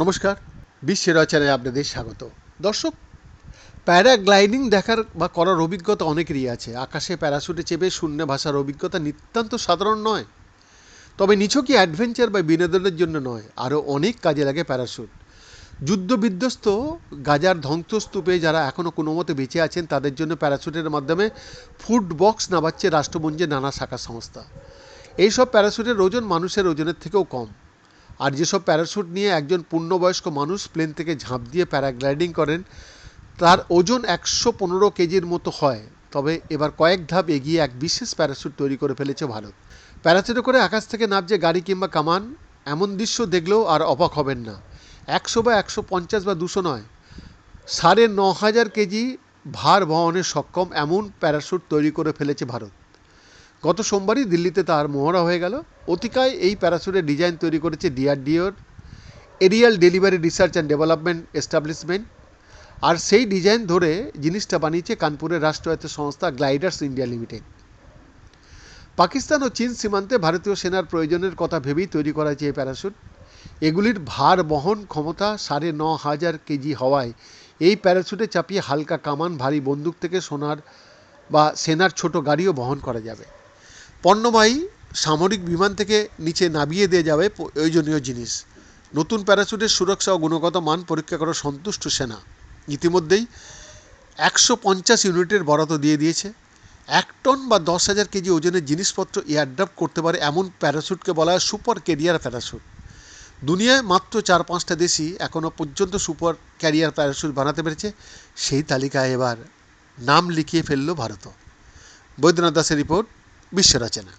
নমস্কার, বিশ্বের রচনায় আপনাদের স্বাগত। দর্শক, প্যারাগ্লাইডিং দেখার বা করার অভিজ্ঞতা অনেকেরই আছে। আকাশে প্যারাশুটে চেপে শূন্য ভাষার অভিজ্ঞতা নিতান্ত সাধারণ নয়। তবে নিছকই অ্যাডভেঞ্চার বা বিনোদনের জন্য নয়, আরও অনেক কাজে লাগে প্যারাশুট যুদ্ধ বিধ্বস্ত গাজার ধ্বংসস্তূপে যারা এখনও কোনো মতে বেঁচে আছেন, তাদের জন্য প্যারাশুটের মাধ্যমে ফুড বক্স নামাচ্ছে রাষ্ট্রপুঞ্জের নানা শাখা সংস্থা। এইসব প্যারাশুটের ওজন মানুষের ওজনের থেকেও কম। আর যেসব প্যারাশুট নিয়ে একজন পূর্ণবয়স্ক মানুষ প্লেন থেকে ঝাঁপ দিয়ে প্যারাগ্লাইডিং করেন, তার ওজন একশো পনেরো কেজির মতো হয়। তবে এবার কয়েক ধাপ এগিয়ে এক বিশেষ প্যারাশুট তৈরি করে ফেলেছে ভারত। প্যারাশুটে করে আকাশ থেকে নামছে গাড়ি কিংবা কামান, এমন দৃশ্য দেখলেও আর অবাক হবেন না। একশো বা একশো পঞ্চাশ বা দুশো নয়, সাড়ে ন হাজার কেজি ভার বহনে সক্ষম এমন প্যারাশুট তৈরি করে ফেলেছে ভারত। গত সোমবারই দিল্লিতে তার মহড়া হয়ে গেল। অতিকায় এই প্যারাশুটের ডিজাইন তৈরি করেছে ডিআরডিওর aerial delivery research and development establishment, আর সেই ডিজাইন ধরে জিনিসটা বানিয়েছে কানপুরের রাষ্ট্রায়ত্ত সংস্থা গ্লাইডার্স ইন্ডিয়া লিমিটেড। পাকিস্তান ও চীন সীমান্তে ভারতীয় সেনার প্রয়োজনের কথা ভেবেই তৈরি করা হয়েছে এই প্যারাশুট এগুলির ভার বহন ক্ষমতা সাড়ে ন হাজার কেজি হওয়ায় এই প্যারাসুটে চাপিয়ে হালকা কামান, ভারী বন্দুক থেকে সোনার বা সেনার ছোট গাড়িও বহন করা যাবে। পণ্যবাহী সামরিক বিমান থেকে নিচে নামিয়ে দিয়ে যাবে প্রয়োজনীয় জিনিস। নতুন প্যারাশুটের সুরক্ষা ও গুণগত মান পরীক্ষা করে সন্তুষ্ট সেনা। ইতিমধ্যেই একশো পঞ্চাশ ইউনিটের বরাদ্দ দিয়ে দিয়েছে। এক টন বা দশ হাজার কেজি ওজনের জিনিসপত্র এয়ারড্রাফট করতে পারে এমন প্যারাশুটকে বলা হয় সুপার ক্যারিয়ার প্যারাশুট দুনিয়ায় মাত্র চার পাঁচটা দেশই এখনও পর্যন্ত সুপার ক্যারিয়ার প্যারাশুট বানাতে পেরেছে। সেই তালিকায় এবার নাম লিখিয়ে ফেলল ভারতও বৈদ্যনাথ দাসের রিপোর্ট বিশ্ব রচনা।